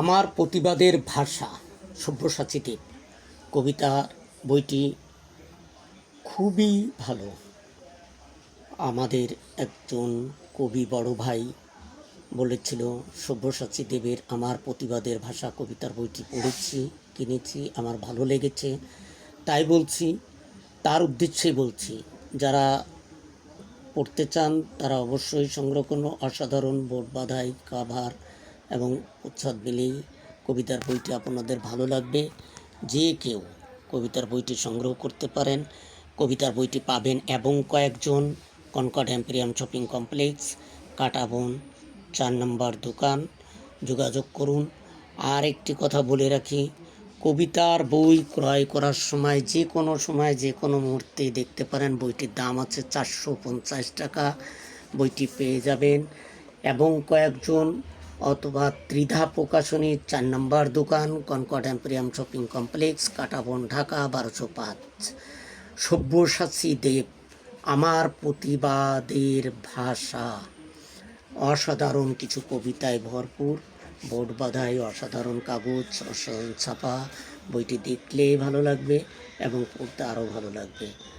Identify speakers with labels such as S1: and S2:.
S1: আমার প্রতিবাদের ভাষা সব্যসাচী দেব কবিতা বইটি খুবই ভালো। আমাদের একজন কবি বড় ভাই বলেছিল সব্যসাচী দেবের আমার প্রতিবাদের ভাষা কবিতার বইটি পড়েছি, কিনেছি, আমার ভালো লেগেছে। তাই বলছি, তার উদ্দেশ্যে বলছি, যারা পড়তে চান তারা অবশ্যই করুন অসাধারণ বোর্ড বাধাই, কাভার এবং উচ্ছাদ মিলেই কবিতার বইটি আপনাদের ভালো লাগবে। যে কেউ কবিতার বইটি সংগ্রহ করতে পারেন, কবিতার বইটি পাবেন এবং কয়েকজন Concord Emporium shopping complex, Katabon, চার নম্বর দোকান, যোগাযোগ করুন। আর একটি কথা বলে রাখি, কবিতার বই ক্রয় করার সময় যে কোনো সময়, যে কোনো মুহূর্তে দেখতে পারেন বইটির দাম আছে চারশো পঞ্চাশ টাকা। বইটি পেয়ে যাবেন এবং কয়েকজন অথবা ত্রিধা প্রকাশনীর চার নম্বর দোকান, Concord Emporium shopping complex, Katabon, Dhaka, বারোশো পাঁচ। সব্যসাচী দেব, আমার প্রতিবাদের ভাষা। অসাধারণ কিছু কবিতায় ভরপুর বোর্ড বাধাই অসাধারণ কাগজ, অসাধারণ ছাপা। বইটি দেখলেই ভালো লাগবে এবং পড়তে আরও ভালো লাগবে।